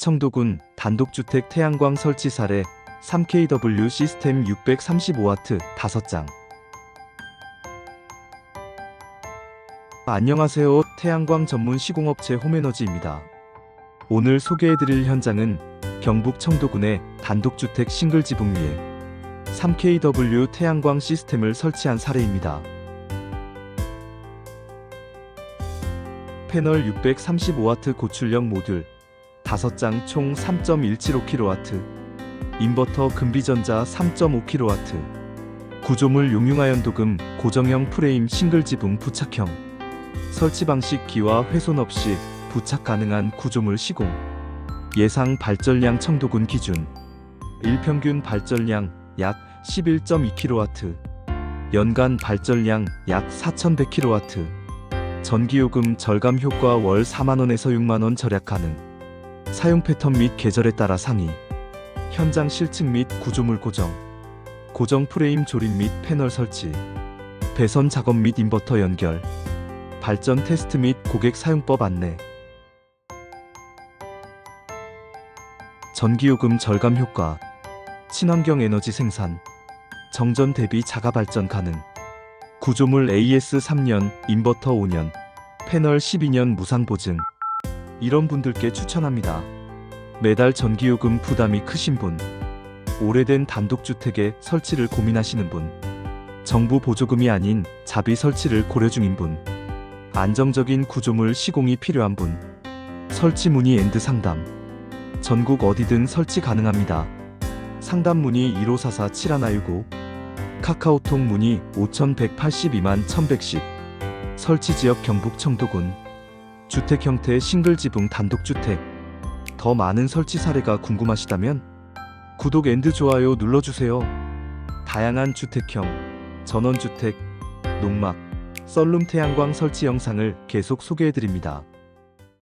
청도군 단독주택 태양광 설치 사례 3kW 시스템 635W 5장 안녕하세요. 태양광 전문 시공업체 홈에너지입니다. 오늘 소개해드릴 현장은 경북 청도군의 단독주택 싱글 지붕 위에 3kW 태양광 시스템을 설치한 사례입니다. 패널 635W 고출력 모듈 5장 총 3.175kW 인버터 금비전자 3.5kW 구조물 용융하연 도금 고정형 프레임 싱글 지붕 부착형 설치 방식 기와 훼손 없이 부착 가능한 구조물 시공 예상 발전량 청도군 기준 일평균 발전량 약 11.2kW 연간 발전량 약 4100kW 전기요금 절감 효과 월 4만원에서 6만원 절약 가능 사용 패턴 및 계절에 따라 상위 현장 실측 및 구조물 고정 고정 프레임 조립 및 패널 설치 배선 작업 및 인버터 연결 발전 테스트 및 고객 사용법 안내. 전기요금 절감 효과 친환경 에너지 생산 정전 대비 자가 발전 가능. 구조물 AS 3년 인버터 5년 패널 12년 무상 보증 이런 분들께 추천합니다. 매달 전기요금 부담이 크신 분 오래된 단독주택에 설치를 고민하시는 분 정부 보조금이 아닌 자비 설치를 고려 중인 분 안정적인 구조물 시공이 필요한 분 설치 문의 앤드 상담 전국 어디든 설치 가능합니다. 상담 문의 1544-7165 카카오톡 문의 5182만 1110 설치 지역 경북 청도군 주택 형태 싱글 지붕 단독주택 더 많은 설치 사례가 궁금하시다면 구독 앤드 좋아요 눌러주세요. 다양한 주택형, 전원주택, 농막, 썰룸 태양광 설치 영상을 계속 소개해드립니다.